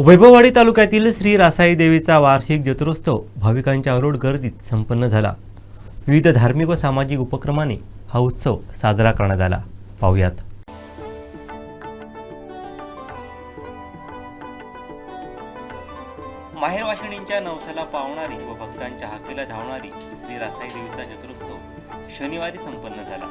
वैभववाडी तालुक्यातील श्री रासाई देवीचा वार्षिक जत्रोत्सव भाविकांच्या अरोड गर्दीत संपन्न झाला. विविध धार्मिक व सामाजिक उपक्रमाने हा उत्सव साजरा करण्यात आला. पाहुयात. माहेरवाशिणींच्या नवसाला पावणारी व भक्तांच्या हाकेला धावणारी श्री रासाई देवीचा जत्रोत्सव शनिवारी संपन्न झाला.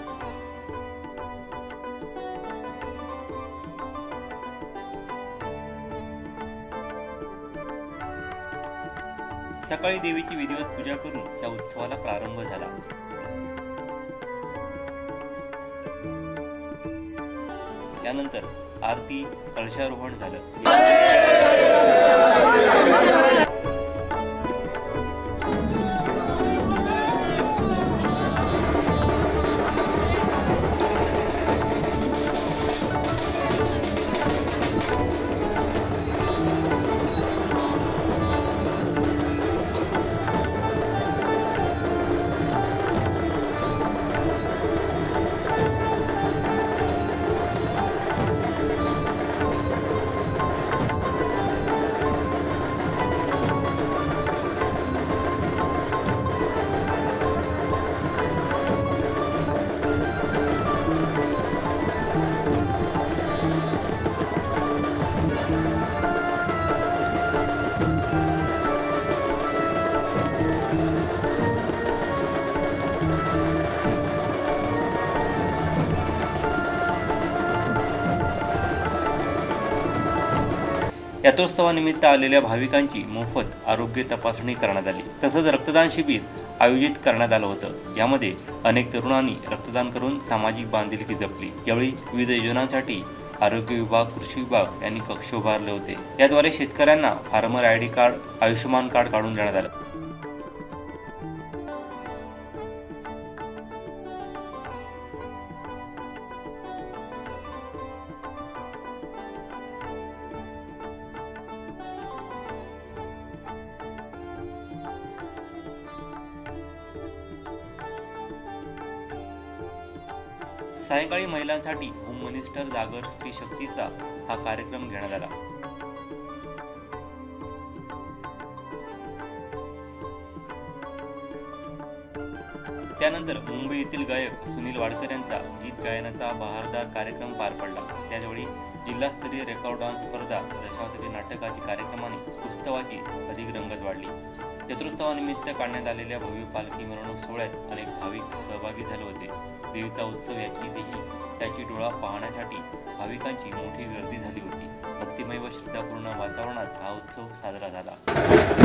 सकाळी देवीची विधिवत पूजा करून त्या उत्सवाला प्रारंभ झाला. त्यानंतर आरती कळशारोहण झालं. यात्रोत्सवानिमित्त आलेल्या भाविकांची मोफत आरोग्य तपासणी करण्यात आली. तसंच रक्तदान शिबिर आयोजित करण्यात आलं होतं. यामध्ये अनेक तरुणांनी रक्तदान करून सामाजिक बांधिलकी जपली. यावेळी विविध योजनांसाठी आरोग्य विभाग कृषी विभाग यांनी कक्ष उभारले होते. याद्वारे शेतकऱ्यांना farmer I D card Ayushman card काढून देण्यात आलं. सायंकाळी महिलांसाठी होम मिनिस्टर जागर स्त्री शक्तीचा हा कार्यक्रम घेण्यात आला. त्यानंतर मुंबई येथील गायक सुनील वाडकर यांचा गीत गायनाचा बहारदार कार्यक्रम पार पडला. त्याचवेळी जिल्हास्तरीय रेकॉर्ड डान्स स्पर्धा दशावतरी नाटकाची कार्यक्रमाने उत्सवाची अधिक रंगत वाढली. चतुर्थावानिमित्त काढण्यात आलेल्या भव्य पालखी मिरवणूक सोहळ्यात अनेक भाविक सहभागी झाले होते. देवीचा उत्सव याची देही त्याची डोळा पाहण्यासाठी भाविकांची मोठी गर्दी झाली होती. भक्तिमय व श्रद्धापूर्ण वातावरणात हा उत्सव साजरा झाला.